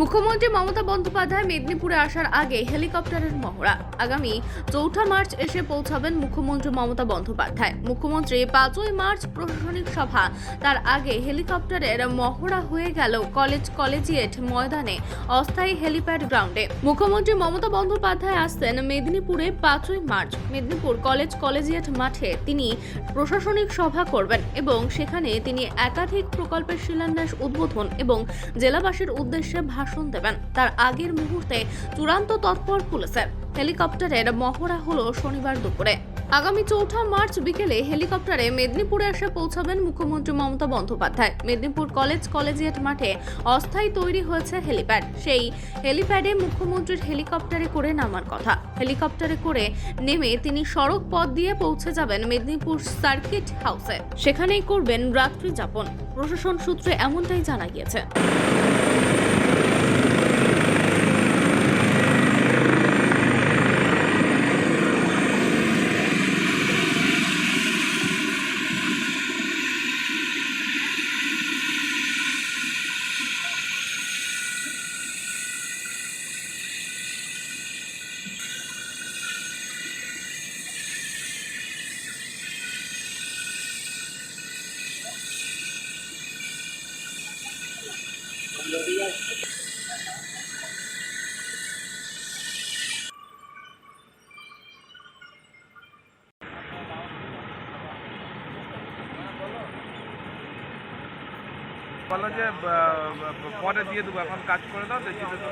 মুখ্যমন্ত্রী মমতা বন্দ্যোপাধ্যায় মেদিনীপুরে আসার আগে হেলিকপ্টারের মহড়া। আগামী চৌঠা মার্চ এসে পৌঁছাবেন মুখ্যমন্ত্রী মমতা বন্দ্যোপাধ্যায়। মুখ্যমন্ত্রী পাঁচই মার্চ প্রশাসনিক সভা। তার আগে হেলিকপ্টারের মহড়া হয়ে গেল কলেজ কলেজিয়েট ময়দানে অস্থায়ী হেলিপ্যাড গ্রাউন্ডে। মুখ্যমন্ত্রী মমতা বন্দ্যোপাধ্যায় আসছেন মেদিনীপুরে পাঁচই মার্চ। মেদিনীপুর কলেজ কলেজিয়েট মাঠে তিনি প্রশাসনিক সভা করবেন এবং সেখানে তিনি একাধিক প্রকল্পের শিলান্যাস, উদ্বোধন এবং জেলাবাসীর উদ্দেশ্যে ভাষণ দেবেন। তার আগের মুহূর্তে চূড়ান্ত তৎপর পুলিশের হেলিকপ্টারের মহড়া হলো শনিবার দুপুরে। আগামী চৌঠা মার্চ বিকেলে হেলিকপ্টারে মেদিনীপুরে এসে পৌঁছাবেন মুখ্যমন্ত্রী মমতা বন্দ্যোপাধ্যায়। মেদিনীপুর কলেজ কলেজিয়েট মাঠে অস্থায়ী তৈরি হয়েছে হেলিপ্যাড। সেই হেলিপ্যাডে মুখ্যমন্ত্রীর হেলিকপ্টারে করে নামার কথা। হেলিকপ্টারে করে নেমে তিনি সড়ক পথ দিয়ে পৌঁছে যাবেন মেদিনীপুর সার্কিট হাউসে। সেখানেই করবেন রাত্রি যাপন প্রশাসন সূত্রে এমনটাই জানা গিয়েছে। বলো যে পরে দিয়ে দেবো এখন কাজ করে দাও দেখি তো।